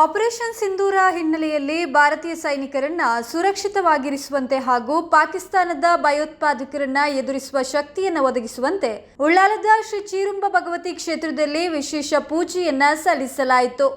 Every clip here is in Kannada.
ಆಪರೇಷನ್ ಸಿಂಧೂರ ಹಿನ್ನೆಲೆಯಲ್ಲಿ ಭಾರತೀಯ ಸೈನಿಕರನ್ನ ಸುರಕ್ಷಿತವಾಗಿರಿಸುವಂತೆ ಹಾಗೂ ಪಾಕಿಸ್ತಾನದ ಭಯೋತ್ಪಾದಕರನ್ನ ಎದುರಿಸುವ ಶಕ್ತಿಯನ್ನು ಒದಗಿಸುವಂತೆ ಉಳ್ಳಾಲದ ಶ್ರೀ ಚೀರುಂಬ ಭಗವತಿ ಕ್ಷೇತ್ರದಲ್ಲಿ ವಿಶೇಷ ಪೂಜೆಯನ್ನ ಸಲ್ಲಿಸಲಾಯಿತು.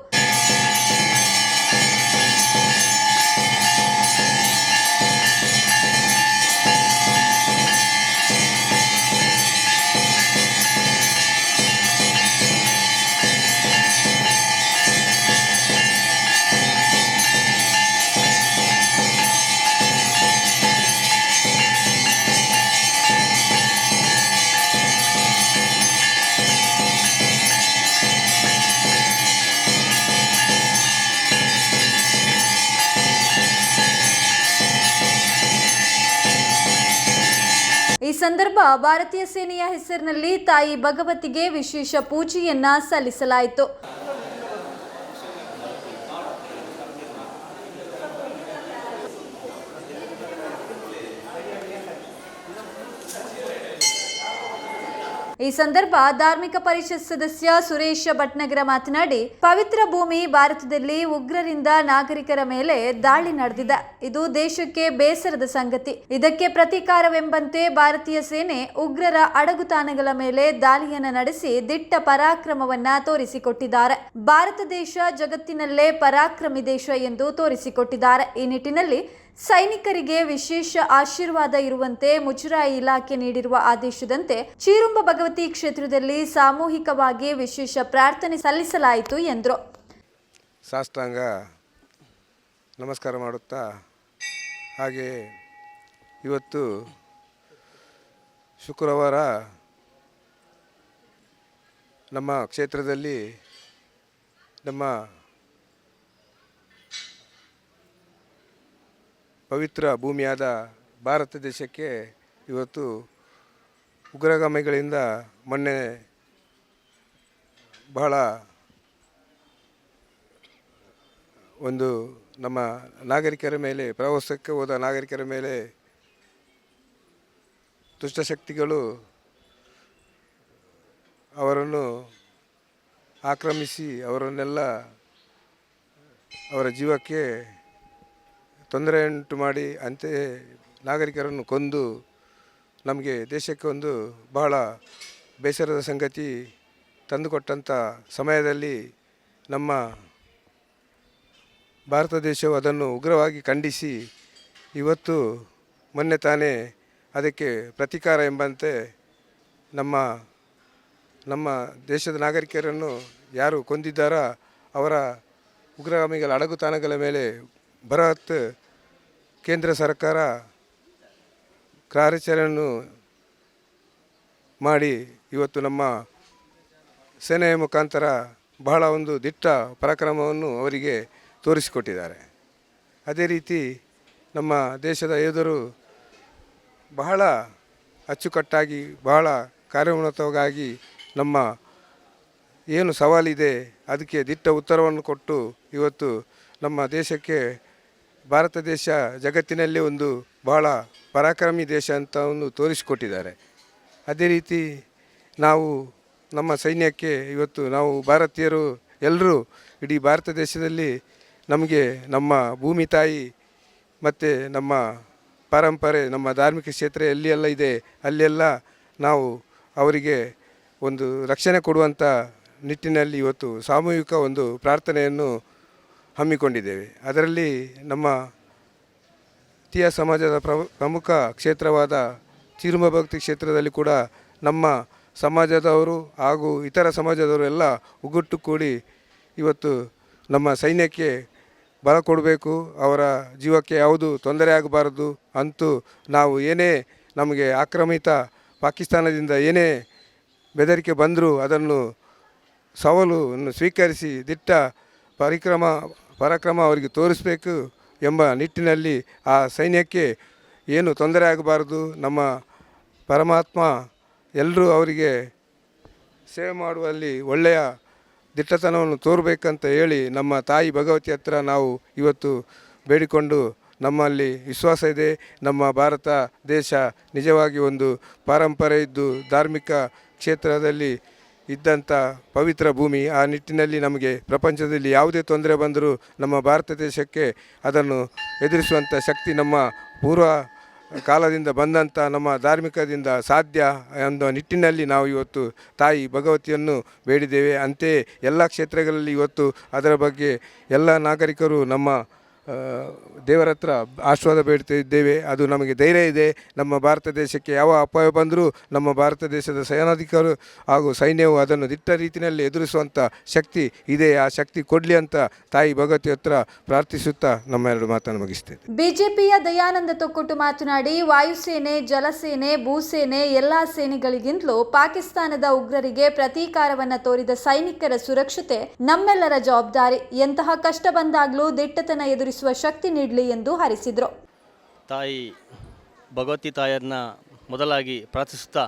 ಸಂದರ್ಭ ಭಾರತೀಯ ಸೇನೆಯ ಹೆಸರಿನಲ್ಲಿ ತಾಯಿ ಭಗವತಿಗೆ ವಿಶೇಷ ಪೂಜೆಯನ್ನ ಸಲ್ಲಿಸಲಾಯಿತು. ಈ ಸಂದರ್ಭ ಧಾರ್ಮಿಕ ಪರಿಷತ್ ಸದಸ್ಯ ಸುರೇಶ ಭಟ್ನಗರ ಮಾತನಾಡಿ, ಪವಿತ್ರ ಭೂಮಿ ಭಾರತದಲ್ಲಿ ಉಗ್ರರಿಂದ ನಾಗರಿಕರ ಮೇಲೆ ದಾಳಿ ನಡೆದಿದೆ. ಇದು ದೇಶಕ್ಕೆ ಬೇಸರದ ಸಂಗತಿ. ಇದಕ್ಕೆ ಪ್ರತೀಕಾರವೆಂಬಂತೆ ಭಾರತೀಯ ಸೇನೆ ಉಗ್ರರ ಅಡಗುತಾಣಗಳ ಮೇಲೆ ದಾಳಿಯನ್ನು ನಡೆಸಿ ದಿಟ್ಟ ಪರಾಕ್ರಮವನ್ನ ತೋರಿಸಿಕೊಟ್ಟಿದ್ದಾರೆ. ಭಾರತ ದೇಶ ಜಗತ್ತಿನಲ್ಲೇ ಪರಾಕ್ರಮಿ ದೇಶ ಎಂದು ತೋರಿಸಿಕೊಟ್ಟಿದ್ದಾರೆ. ಈ ನಿಟ್ಟಿನಲ್ಲಿ ಸೈನಿಕರಿಗೆ ವಿಶೇಷ ಆಶೀರ್ವಾದ ಇರುವಂತೆ ಮುಜರಾಯಿ ಇಲಾಖೆ ನೀಡಿರುವ ಆದೇಶದಂತೆ ಚೀರುಂಬ ಭಗವತಿ ಕ್ಷೇತ್ರದಲ್ಲಿ ಸಾಮೂಹಿಕವಾಗಿ ವಿಶೇಷ ಪ್ರಾರ್ಥನೆ ಸಲ್ಲಿಸಲಾಯಿತು ಎಂದರು. ಸಾಷ್ಟಾಂಗ ನಮಸ್ಕಾರ ಮಾಡುತ್ತಾ, ಹಾಗೆ ಇವತ್ತು ಶುಕ್ರವಾರ ನಮ್ಮ ಕ್ಷೇತ್ರದಲ್ಲಿ ನಮ್ಮ ಪವಿತ್ರ ಭೂಮಿಯಾದ ಭಾರತ ದೇಶಕ್ಕೆ ಇವತ್ತು ಉಗ್ರಗಾಮಿಗಳಿಂದ ಮೊನ್ನೆ ಬಹಳ ಒಂದು ನಮ್ಮ ನಾಗರಿಕರ ಮೇಲೆ, ಪ್ರವಾಸಕ್ಕೆ ಹೋದ ನಾಗರಿಕರ ಮೇಲೆ ದುಷ್ಟಶಕ್ತಿಗಳು ಅವರನ್ನು ಆಕ್ರಮಿಸಿ ಅವರನ್ನೆಲ್ಲ ಅವರ ಜೀವಕ್ಕೆ ತೊಂದರೆ ಉಂಟು ಮಾಡಿ ಅಂತೆ ನಾಗರಿಕರನ್ನು ಕೊಂದು ನಮಗೆ ದೇಶಕ್ಕೆ ಒಂದು ಬಹಳ ಬೇಸರದ ಸಂಗತಿ ತಂದುಕೊಟ್ಟಂಥ ಸಮಯದಲ್ಲಿ ನಮ್ಮ ಭಾರತ ದೇಶವು ಅದನ್ನು ಉಗ್ರವಾಗಿ ಖಂಡಿಸಿ ಇವತ್ತು ಮೊನ್ನೆ ತಾನೇ ಅದಕ್ಕೆ ಪ್ರತೀಕಾರ ಎಂಬಂತೆ ನಮ್ಮ ನಮ್ಮ ದೇಶದ ನಾಗರಿಕರನ್ನು ಯಾರು ಕೊಂದಿದ್ದಾರೋ ಅವರ ಉಗ್ರಗಾಮಿಗಳ ಅಡಗುತಾಣಗಳ ಮೇಲೆ ಬೃಹತ್ ಕೇಂದ್ರ ಸರ್ಕಾರ ಕಾರ್ಯಾಚರಣೆಯನ್ನು ಮಾಡಿ ಇವತ್ತು ನಮ್ಮ ಸೇನೆಯ ಮುಖಾಂತರ ಬಹಳ ಒಂದು ದಿಟ್ಟ ಪರಾಕ್ರಮವನ್ನು ಅವರಿಗೆ ತೋರಿಸಿಕೊಟ್ಟಿದ್ದಾರೆ. ಅದೇ ರೀತಿ ನಮ್ಮ ದೇಶದ ಯೋಧರು ಬಹಳ ಅಚ್ಚುಕಟ್ಟಾಗಿ, ಬಹಳ ಕಾರ್ಯೋನ್ನತವಾಗಿ ನಮ್ಮ ಏನು ಸವಾಲಿದೆ, ಅದಕ್ಕೆ ದಿಟ್ಟ ಉತ್ತರವನ್ನು ಕೊಟ್ಟು ಇವತ್ತು ನಮ್ಮ ದೇಶಕ್ಕೆ ಭಾರತ ದೇಶ ಜಗತ್ತಿನಲ್ಲೇ ಒಂದು ಬಹಳ ಪರಾಕ್ರಮಿ ದೇಶ ಅಂತ ಒಂದು ತೋರಿಸಿಕೊಟ್ಟಿದ್ದಾರೆ. ಅದೇ ರೀತಿ ನಾವು ನಮ್ಮ ಸೈನ್ಯಕ್ಕೆ ಇವತ್ತು ನಾವು ಭಾರತೀಯರು ಎಲ್ಲರೂ ಇಡೀ ಭಾರತ ದೇಶದಲ್ಲಿ ನಮಗೆ ನಮ್ಮ ಭೂಮಿ ತಾಯಿ ಮತ್ತು ನಮ್ಮ ಪರಂಪರೆ, ನಮ್ಮ ಧಾರ್ಮಿಕ ಕ್ಷೇತ್ರ ಎಲ್ಲಿಯೆಲ್ಲ ಇದೆ, ಅಲ್ಲೆಲ್ಲ ನಾವು ಅವರಿಗೆ ಒಂದು ರಕ್ಷಣೆ ಕೊಡುವಂಥ ನಿಟ್ಟಿನಲ್ಲಿ ಇವತ್ತು ಸಾಮೂಹಿಕ ಒಂದು ಪ್ರಾರ್ಥನೆಯನ್ನು ಹಮ್ಮಿಕೊಂಡಿದ್ದೇವೆ. ಅದರಲ್ಲಿ ನಮ್ಮ ತೀಯ ಸಮಾಜದ ಪ್ರಮು, ಪ್ರಮುಖ ಕ್ಷೇತ್ರವಾದ ಚಿರುಮ ಭಕ್ತಿ ಕ್ಷೇತ್ರದಲ್ಲಿ ಕೂಡ ನಮ್ಮ ಸಮಾಜದವರು ಹಾಗೂ ಇತರ ಸಮಾಜದವರು ಎಲ್ಲ ಒಗ್ಗಟ್ಟು ಕೂಡಿ ಇವತ್ತು ನಮ್ಮ ಸೈನ್ಯಕ್ಕೆ ಬಲ ಕೊಡಬೇಕು, ಅವರ ಜೀವಕ್ಕೆ ಯಾವುದು ತೊಂದರೆ ಆಗಬಾರದು ಅಂತೂ ನಾವು ಏನೇ ನಮಗೆ ಆಕ್ರಮಿತ ಪಾಕಿಸ್ತಾನದಿಂದ ಏನೇ ಬೆದರಿಕೆ ಬಂದರೂ ಅದನ್ನು ಸವಾಲು ಸ್ವೀಕರಿಸಿ ದಿಟ್ಟ ಪರಿಕ್ರಮ ಪರಾಕ್ರಮ ಅವರಿಗೆ ತೋರಿಸಬೇಕು ಎಂಬ ನಿಟ್ಟಿನಲ್ಲಿ ಆ ಸೈನ್ಯಕ್ಕೆ ಏನು ತೊಂದರೆ ಆಗಬಾರದು, ನಮ್ಮ ಪರಮಾತ್ಮ ಎಲ್ಲರೂ ಅವರಿಗೆ ಸೇವೆ ಮಾಡುವಲ್ಲಿ ಒಳ್ಳೆಯ ದಿಟ್ಟತನವನ್ನು ತೋರಬೇಕಂತ ಹೇಳಿ ನಮ್ಮ ತಾಯಿ ಭಗವತಿ ಹತ್ರ ನಾವು ಇವತ್ತು ಬೇಡಿಕೊಂಡು ನಮ್ಮಲ್ಲಿ ವಿಶ್ವಾಸ ಇದೆ. ನಮ್ಮ ಭಾರತ ದೇಶ ನಿಜವಾಗಿ ಒಂದು ಪಾರಂಪರೆ ಇದ್ದು ಧಾರ್ಮಿಕ ಕ್ಷೇತ್ರದಲ್ಲಿ ಇದ್ದಂಥ ಪವಿತ್ರ ಭೂಮಿ ಆ ನಿಟ್ಟಿನಲ್ಲಿ ನಮಗೆ ಪ್ರಪಂಚದಲ್ಲಿ ಯಾವುದೇ ತೊಂದರೆ ಬಂದರೂ ನಮ್ಮ ಭಾರತ ದೇಶಕ್ಕೆ ಅದನ್ನು ಎದುರಿಸುವಂಥ ಶಕ್ತಿ ನಮ್ಮ ಪೂರ್ವ ಕಾಲದಿಂದ ಬಂದಂಥ ನಮ್ಮ ಧಾರ್ಮಿಕದಿಂದ ಸಾಧ್ಯ ಎಂಬ ನಿಟ್ಟಿನಲ್ಲಿ ನಾವು ಇವತ್ತು ತಾಯಿ ಭಗವತಿಯನ್ನು ಬೇಡಿದ್ದೇವೆ. ಅಂತೆಯೇ ಎಲ್ಲ ಕ್ಷೇತ್ರಗಳಲ್ಲಿ ಇವತ್ತು ಅದರ ಬಗ್ಗೆ ಎಲ್ಲ ನಾಗರಿಕರು ನಮ್ಮ ದೇವರ ಹತ್ರ ಆಶೀರ್ವಾದ ಬೇಡ್ತಾ ಇದ್ದೇವೆ. ಅದು ನಮಗೆ ಧೈರ್ಯ ಇದೆ. ನಮ್ಮ ಭಾರತ ದೇಶಕ್ಕೆ ಯಾವ ಅಪಾಯ ಬಂದರೂ ನಮ್ಮ ಭಾರತ ದೇಶದ ಸೇನಾಧಿಕಾರು ಹಾಗೂ ಸೈನ್ಯವು ಅದನ್ನು ದಿಟ್ಟ ರೀತಿಯಲ್ಲಿ ಎದುರಿಸುವಂಥ ಶಕ್ತಿ ಇದೆ. ಆ ಶಕ್ತಿ ಕೊಡಲಿ ಅಂತ ತಾಯಿ ಭಗವತಿ ಹತ್ರ ಪ್ರಾರ್ಥಿಸುತ್ತಾ ನಮ್ಮ ಎರಡು ಮಾತನ್ನು ಮುಗಿಸ್ತೇವೆ ಬಿಜೆಪಿಯ ದಯಾನಂದ ತೊಕ್ಕೊಟ್ಟು ಮಾತನಾಡಿ, ವಾಯುಸೇನೆ, ಜಲಸೇನೆ, ಭೂಸೇನೆ ಎಲ್ಲಾ ಸೇನೆಗಳಿಗಿಂತಲೂ ಪಾಕಿಸ್ತಾನದ ಉಗ್ರರಿಗೆ ಪ್ರತೀಕಾರವನ್ನು ತೋರಿದ ಸೈನಿಕರ ಸುರಕ್ಷತೆ ನಮ್ಮೆಲ್ಲರ ಜವಾಬ್ದಾರಿ. ಎಂತಹ ಕಷ್ಟ ಬಂದಾಗಲೂ ದಿಟ್ಟತನ ಎದುರಿಸುವ ಶಕ್ತಿ ನೀಡಲಿ ಎಂದು ಹರಿಸಿದರು. ತಾಯಿ ಭಗವತಿ ತಾಯಿಯನ್ನ ಮೊದಲಾಗಿ ಪ್ರಾರ್ಥಿಸುತ್ತಾ,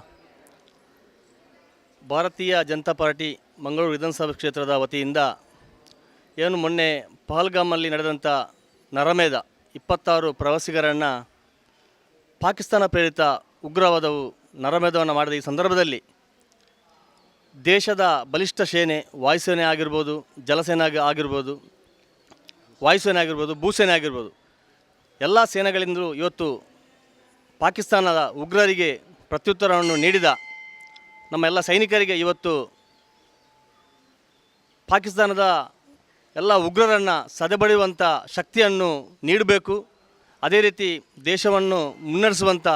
ಭಾರತೀಯ ಜನತಾ ಪಾರ್ಟಿ ಮಂಗಳೂರು ವಿಧಾನಸಭಾ ಕ್ಷೇತ್ರದ ವತಿಯಿಂದ ಏನು ಮೊನ್ನೆ ಪಹಲ್ಗಾಮಲ್ಲಿ ನಡೆದಂಥ ನರಮೇಧ ಇಪ್ಪತ್ತಾರು ಪ್ರವಾಸಿಗರನ್ನು ಪಾಕಿಸ್ತಾನ ಪ್ರೇರಿತ ಉಗ್ರವಾದವು ನರಮೇಧವನ್ನು ಮಾಡಿದ ಈ ಸಂದರ್ಭದಲ್ಲಿ ದೇಶದ ಬಲಿಷ್ಠ ಸೇನೆ ವಾಯುಸೇನೆ ಆಗಿರ್ಬೋದು, ಜಲಸೇನೆ ಆಗಿರ್ಬೋದು ವಾಯುಸೇನೆ ಆಗಿರ್ಬೋದು, ಭೂಸೇನೆ ಆಗಿರ್ಬೋದು, ಎಲ್ಲ ಸೇನೆಗಳಿಂದಲೂ ಇವತ್ತು ಪಾಕಿಸ್ತಾನದ ಉಗ್ರರಿಗೆ ಪ್ರತ್ಯುತ್ತರವನ್ನು ನೀಡಿದ ನಮ್ಮ ಎಲ್ಲ ಸೈನಿಕರಿಗೆ ಇವತ್ತು ಪಾಕಿಸ್ತಾನದ ಎಲ್ಲ ಉಗ್ರರನ್ನು ಸದೆಬಡಿಯುವಂಥ ಶಕ್ತಿಯನ್ನು ನೀಡಬೇಕು. ಅದೇ ರೀತಿ ದೇಶವನ್ನು ಮುನ್ನಡೆಸುವಂಥ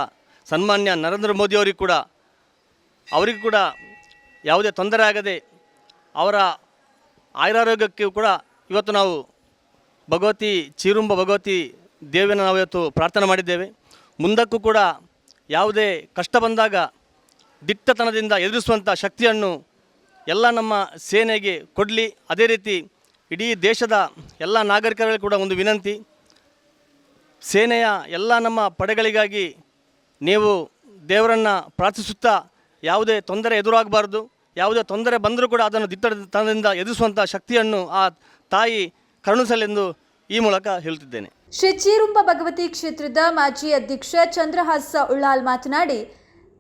ಸನ್ಮಾನ್ಯ ನರೇಂದ್ರ ಮೋದಿಯವರಿಗೂ ಕೂಡ, ಅವರಿಗೂ ಕೂಡ ಯಾವುದೇ ತೊಂದರೆ ಆಗದೆ ಅವರ ಆಯುರಾರೋಗ್ಯಕ್ಕೂ ಕೂಡ ಇವತ್ತು ನಾವು ಭಗವತಿ ಚೀರುಂಬ ಭಗವತಿ ದೇವಿಯನ್ನು ನಾವು ಇವತ್ತು ಪ್ರಾರ್ಥನೆ ಮಾಡಿದ್ದೇವೆ. ಮುಂದಕ್ಕೂ ಕೂಡ ಯಾವುದೇ ಕಷ್ಟ ಬಂದಾಗ ದಿಟ್ಟತನದಿಂದ ಎದುರಿಸುವಂಥ ಶಕ್ತಿಯನ್ನು ಎಲ್ಲ ನಮ್ಮ ಸೇನೆಗೆ ಕೊಡಲಿ. ಅದೇ ರೀತಿ ಇಡೀ ದೇಶದ ಎಲ್ಲ ನಾಗರಿಕರಲ್ಲಿ ಕೂಡ ಒಂದು ವಿನಂತಿ. ಸೇನೆಯ ಎಲ್ಲ ನಮ್ಮ ಪಡೆಗಳಿಗಾಗಿ ನೀವು ದೇವರನ್ನು ಪ್ರಾರ್ಥಿಸುತ್ತಾ ಯಾವುದೇ ತೊಂದರೆ ಎದುರಾಗಬಾರ್ದು. ಯಾವುದೇ ತೊಂದರೆ ಬಂದರೂ ಕೂಡ ಅದನ್ನು ದಿಟ್ಟತನದಿಂದ ಎದುರಿಸುವಂಥ ಶಕ್ತಿಯನ್ನು ಆ ತಾಯಿ ಕರುಣಿಸಲೆಂದು ಈ ಮೂಲಕ ಹೇಳುತ್ತಿದ್ದೇನೆ ಶ್ರೀ ಚೀರುಂಬ ಭಗವತಿ ಕ್ಷೇತ್ರದ ಮಾಜಿ ಅಧ್ಯಕ್ಷ ಚಂದ್ರಹಾಸ ಉಳ್ಳಾಲ್ ಮಾತನಾಡಿ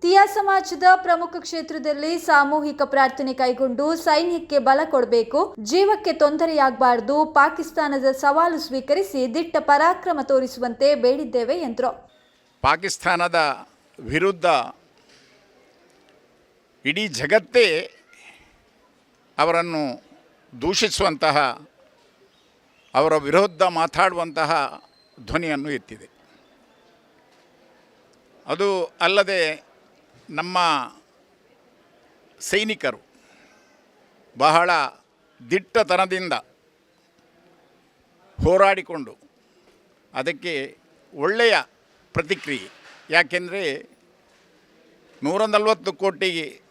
ತಿಯಾ ಸಮಾಜದ ಪ್ರಮುಖ ಕ್ಷೇತ್ರದಲ್ಲಿ ಸಾಮೂಹಿಕ ಪ್ರಾರ್ಥನೆ ಕೈಗೊಂಡು ಸೈನ್ಯಕ್ಕೆ ಬಲ ಕೊಡಬೇಕು ಜೀವಕ್ಕೆ ತೊಂದರೆಯಾಗಬಾರದು ಪಾಕಿಸ್ತಾನದ ಸವಾಲು ಸ್ವೀಕರಿಸಿ ದಿಟ್ಟ ಪರಾಕ್ರಮ ತೋರಿಸುವಂತೆ ಬೇಡಿದ್ದೇವೆ ಎಂದರು. ಪಾಕಿಸ್ತಾನದ ವಿರುದ್ಧ ಇಡೀ ಜಗತ್ತೇ ಅವರನ್ನು ದೂಷಿಸುವಂತಹ ಅವರ ವಿರುದ್ಧ ಮಾತಾಡುವಂತಹ ಧ್ವನಿಯನ್ನು ಎತ್ತಿದೆ. ಅದು ಅಲ್ಲದೆ ನಮ್ಮ ಸೈನಿಕರು ಬಹಳ ದಿಟ್ಟತನದಿಂದ ಹೋರಾಡಿಕೊಂಡು ಅದಕ್ಕೆ ಒಳ್ಳೆಯ ಪ್ರತಿಕ್ರಿಯೆ. ಯಾಕೆಂದರೆ ನೂರ ನಲವತ್ತು ಕೋಟಿ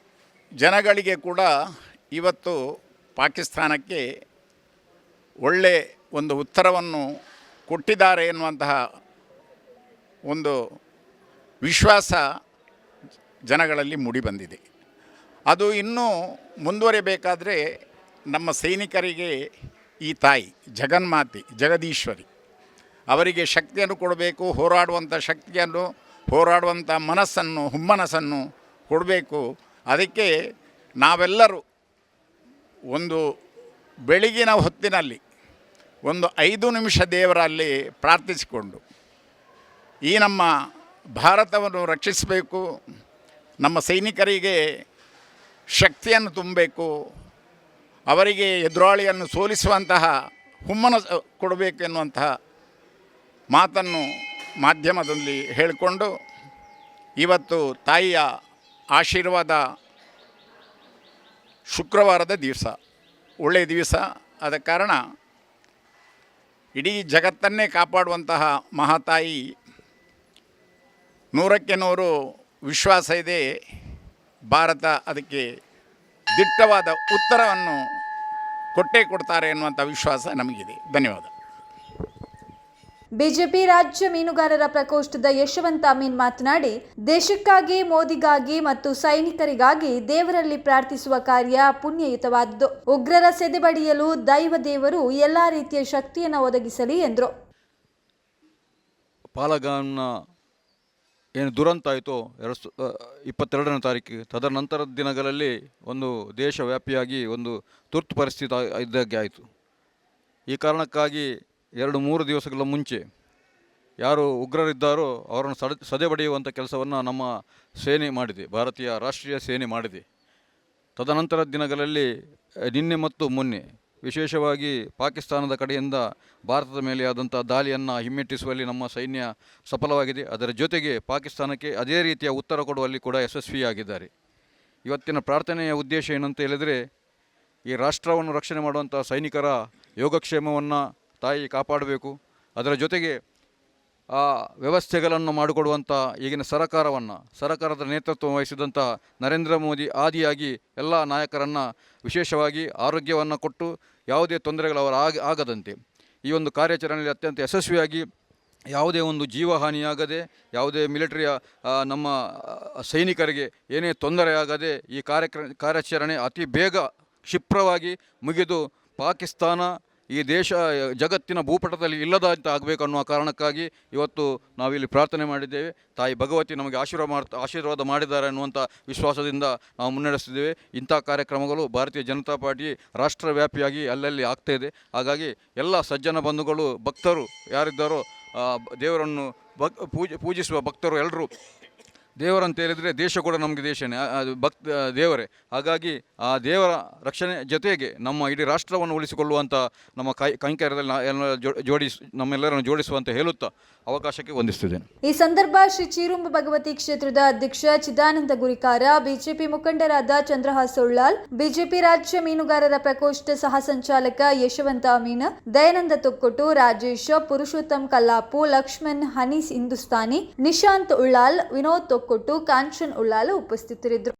ಜನಗಳಿಗೆ ಕೂಡ ಇವತ್ತು ಪಾಕಿಸ್ತಾನಕ್ಕೆ ಒಳ್ಳೆ ಒಂದು ಉತ್ತರವನ್ನು ಕೊಟ್ಟಿದ್ದಾರೆ ಎನ್ನುವಂತಹ ಒಂದು ವಿಶ್ವಾಸ ಜನಗಳಲ್ಲಿ ಮೂಡಿಬಂದಿದೆ ಅದು ಇನ್ನೂ ಮುಂದುವರಿಬೇಕಾದರೆ ನಮ್ಮ ಸೈನಿಕರಿಗೆ ಈ ತಾಯಿ ಜಗನ್ಮಾತೆ ಜಗದೀಶ್ವರಿ ಅವರಿಗೆ ಶಕ್ತಿಯನ್ನು ಕೊಡಬೇಕು, ಹೋರಾಡುವಂಥ ಶಕ್ತಿಯನ್ನು, ಹೋರಾಡುವಂಥ ಮನಸ್ಸನ್ನು, ಹುಮ್ಮನಸ್ಸನ್ನು ಕೊಡಬೇಕು. ಅದಕ್ಕೆ ನಾವೆಲ್ಲರೂ ಒಂದು ಬೆಳಗಿನ ಹೊತ್ತಿನಲ್ಲಿ ಒಂದು ಐದು ನಿಮಿಷ ದೇವರಲ್ಲಿ ಪ್ರಾರ್ಥಿಸಿಕೊಂಡು ಈ ನಮ್ಮ ಭಾರತವನ್ನು ರಕ್ಷಿಸಬೇಕು, ನಮ್ಮ ಸೈನಿಕರಿಗೆ ಶಕ್ತಿಯನ್ನು ತುಂಬಬೇಕು, ಅವರಿಗೆ ಎದುರಾಳಿಯನ್ನು ಸೋಲಿಸುವಂತಹ ಹುಮ್ಮನ ಕೊಡಬೇಕು ಎನ್ನುವಂತಹ ಮಾತನ್ನು ಮಾಧ್ಯಮದಲ್ಲಿ ಹೇಳಿಕೊಂಡು ಇವತ್ತು ತಾಯಿಯ ಆಶೀರ್ವಾದ ಶುಕ್ರವಾರದ ದಿವಸ, ಒಳ್ಳೆಯ ದಿವಸ ಆದ ಕಾರಣ ಇಡೀ ಜಗತ್ತನ್ನೇ ಕಾಪಾಡುವಂತಹ ಮಹಾತಾಯಿ ನೂರಕ್ಕೆ ನೂರು ವಿಶ್ವಾಸ ಇದೆ. ಭಾರತ ಅದಕ್ಕೆ ದಿಟ್ಟವಾದ ಉತ್ತರವನ್ನು ಕೊಟ್ಟೇ ಕೊಡ್ತಾರೆ ಎನ್ನುವಂಥ ವಿಶ್ವಾಸ ನಮಗಿದೆ. ಧನ್ಯವಾದ. ಬಿಜೆಪಿ ರಾಜ್ಯ ಮೀನುಗಾರರ ಪ್ರಕೋಷ್ಠದ ಯಶವಂತ ಅಮೀನ್ ಮಾತನಾಡಿ, ದೇಶಕ್ಕಾಗಿ, ಮೋದಿಗಾಗಿ ಮತ್ತು ಸೈನಿಕರಿಗಾಗಿ ದೇವರಲ್ಲಿ ಪ್ರಾರ್ಥಿಸುವ ಕಾರ್ಯ ಪುಣ್ಯಯುತವಾದುದು. ಉಗ್ರರ ಸೆದೆಬಡಿಯಲು ದೈವ ದೇವರು ಎಲ್ಲಾ ರೀತಿಯ ಶಕ್ತಿಯನ್ನು ಒದಗಿಸಲಿ ಎಂದರು. ಪಾಲಗಾನ್ನ ಏನು ದುರಂತ ಆಯಿತು, ಎರಡು ಇಪ್ಪತ್ತೆರಡನೇ ತಾರೀಕಿಗೆ. ತದನಂತರದ ದಿನಗಳಲ್ಲಿ ಒಂದು ದೇಶವ್ಯಾಪಿಯಾಗಿ ಒಂದು ತುರ್ತು ಪರಿಸ್ಥಿತಿ ಇದ್ದಾಗೆ ಆಯಿತು. ಈ ಕಾರಣಕ್ಕಾಗಿ ಎರಡು ಮೂರು ದಿವಸಗಳ ಮುಂಚೆ ಯಾರು ಉಗ್ರರಿದ್ದಾರೋ ಅವರನ್ನು ಸಡ ಸದೆಬಡಿಯುವಂಥ ಕೆಲಸವನ್ನು ನಮ್ಮ ಸೇನೆ ಮಾಡಿದೆ, ಭಾರತೀಯ ರಾಷ್ಟ್ರೀಯ ಸೇನೆ ಮಾಡಿದೆ. ತದನಂತರ ದಿನಗಳಲ್ಲಿ ನಿನ್ನೆ ಮತ್ತು ಮೊನ್ನೆ ವಿಶೇಷವಾಗಿ ಪಾಕಿಸ್ತಾನದ ಕಡೆಯಿಂದ ಭಾರತದ ಮೇಲೆ ಆದಂಥ ದಾಳಿಯನ್ನು ಹಿಮ್ಮೆಟ್ಟಿಸುವಲ್ಲಿ ನಮ್ಮ ಸೈನ್ಯ ಸಫಲವಾಗಿದೆ. ಅದರ ಜೊತೆಗೆ ಪಾಕಿಸ್ತಾನಕ್ಕೆ ಅದೇ ರೀತಿಯ ಉತ್ತರ ಕೊಡುವಲ್ಲಿ ಕೂಡ ಯಶಸ್ವಿಯಾಗಿದ್ದಾರೆ. ಇವತ್ತಿನ ಪ್ರಾರ್ಥನೆಯ ಉದ್ದೇಶ ಏನಂತ ಹೇಳಿದರೆ, ಈ ರಾಷ್ಟ್ರವನ್ನು ರಕ್ಷಣೆ ಮಾಡುವಂಥ ಸೈನಿಕರ ಯೋಗಕ್ಷೇಮವನ್ನು ತಾಯಿ ಕಾಪಾಡಬೇಕು. ಅದರ ಜೊತೆಗೆ ಆ ವ್ಯವಸ್ಥೆಗಳನ್ನು ಮಾಡಿಕೊಡುವಂಥ ಈಗಿನ ಸರಕಾರವನ್ನು, ಸರಕಾರದ ನೇತೃತ್ವ ವಹಿಸಿದಂಥ ನರೇಂದ್ರ ಮೋದಿ ಆದಿಯಾಗಿ ಎಲ್ಲ ನಾಯಕರನ್ನು ವಿಶೇಷವಾಗಿ ಆರೋಗ್ಯವನ್ನು ಕೊಟ್ಟು ಯಾವುದೇ ತೊಂದರೆಗಳು ಅವರ ಆಗ, ಆಗದಂತೆ. ಈ ಒಂದು ಕಾರ್ಯಾಚರಣೆಯಲ್ಲಿ ಅತ್ಯಂತ ಯಶಸ್ವಿಯಾಗಿ ಯಾವುದೇ ಒಂದು ಜೀವಹಾನಿಯಾಗದೆ, ಯಾವುದೇ ಮಿಲಿಟರಿಯ ನಮ್ಮ ಸೈನಿಕರಿಗೆ ಏನೇ ತೊಂದರೆಯಾಗದೆ ಈ ಕಾರ್ಯಕ್ರ, ಕಾರ್ಯಾಚರಣೆ ಅತಿ ಬೇಗ ಕ್ಷಿಪ್ರವಾಗಿ ಮುಗಿದು ಪಾಕಿಸ್ತಾನ ಈ ದೇಶ, ಜಗತ್ತಿನ ಭೂಪಟದಲ್ಲಿ ಇಲ್ಲದಂತ ಆಗಬೇಕು ಅನ್ನುವ ಕಾರಣಕ್ಕಾಗಿ ಇವತ್ತು ನಾವಿಲ್ಲಿ ಪ್ರಾರ್ಥನೆ ಮಾಡಿದ್ದೇವೆ. ತಾಯಿ ಭಗವತಿ ನಮಗೆ ಆಶೀರ್ವಾದ ಆಶೀರ್ವಾದ ಮಾಡಿದ್ದಾರೆ ಅನ್ನುವಂಥ ವಿಶ್ವಾಸದಿಂದ ನಾವು ಮುನ್ನಡೆಸ್ತಿದ್ದೇವೆ. ಇಂಥ ಕಾರ್ಯಕ್ರಮಗಳು ಭಾರತೀಯ ಜನತಾ ಪಾರ್ಟಿ ರಾಷ್ಟ್ರವ್ಯಾಪಿಯಾಗಿ ಅಲ್ಲಲ್ಲಿ ಆಗ್ತಾ ಇದೆ. ಹಾಗಾಗಿ ಎಲ್ಲ ಸಜ್ಜನ ಬಂಧುಗಳು, ಭಕ್ತರು ಯಾರಿದ್ದಾರೋ ದೇವರನ್ನು ಭಕ್ ಪೂಜೆ, ಪೂಜಿಸುವ ಭಕ್ತರು ಎಲ್ಲರೂ ದೇವರಂತ ಹೇಳಿದರೆ ದೇಶ ಕೂಡ ನಮಗೆ ದೇಶನೇ ಅದು ಭಕ್ತ ದೇವರೇ. ಹಾಗಾಗಿ ಆ ದೇವರ ರಕ್ಷಣೆ ಜೊತೆಗೆ ನಮ್ಮ ಇಡೀ ರಾಷ್ಟ್ರವನ್ನು ಉಳಿಸಿಕೊಳ್ಳುವಂಥ ನಮ್ಮ ಕೈ, ಕೈಂಕರ್ಯದಲ್ಲಿ ಎಲ್ಲ ಜೋಡಿಸ್ ನಮ್ಮೆಲ್ಲರನ್ನು ಜೋಡಿಸುವಂತೆ ಹೇಳುತ್ತಾ ಅವಕಾಶಕ್ಕೆ ವಂದಿಸುತ್ತಿದ್ದೇನೆ. ಈ ಸಂದರ್ಭ ಶ್ರೀ ಚೀರುಂಬ ಭಗವತಿ ಕ್ಷೇತ್ರದ ಅಧ್ಯಕ್ಷ ಚಿದಾನಂದ ಗುರಿಕಾರ, ಬಿಜೆಪಿ ಮುಖಂಡರಾದ ಚಂದ್ರಹಾಸ್ ಉಳ್ಳಾಲ್ ಬಿಜೆಪಿ ರಾಜ್ಯ ಮೀನುಗಾರರ ಪ್ರಕೋಷ್ಠ ಸಹ ಸಂಚಾಲಕ ಯಶವಂತ ಅಮೀನ್ ದಯಾನಂದ ತೊಕ್ಕೊಟ್ಟು, ರಾಜೇಶ್, ಪುರುಷೋತ್ತಮ್ ಕಲ್ಲಾಪು, ಲಕ್ಷ್ಮಣ್ ಹನೀಸ್ ಹಿಂದೂಸ್ತಾನಿ, ನಿಶಾಂತ್ ಉಳ್ಳಾಲ್, ವಿನೋದ್ ತೊಕ್ಕೊಟ್ಟು ಕಾಂಚನ್ ಉಳ್ಳಾಲ ಉಪಸ್ಥಿತರಿದ್ದರು.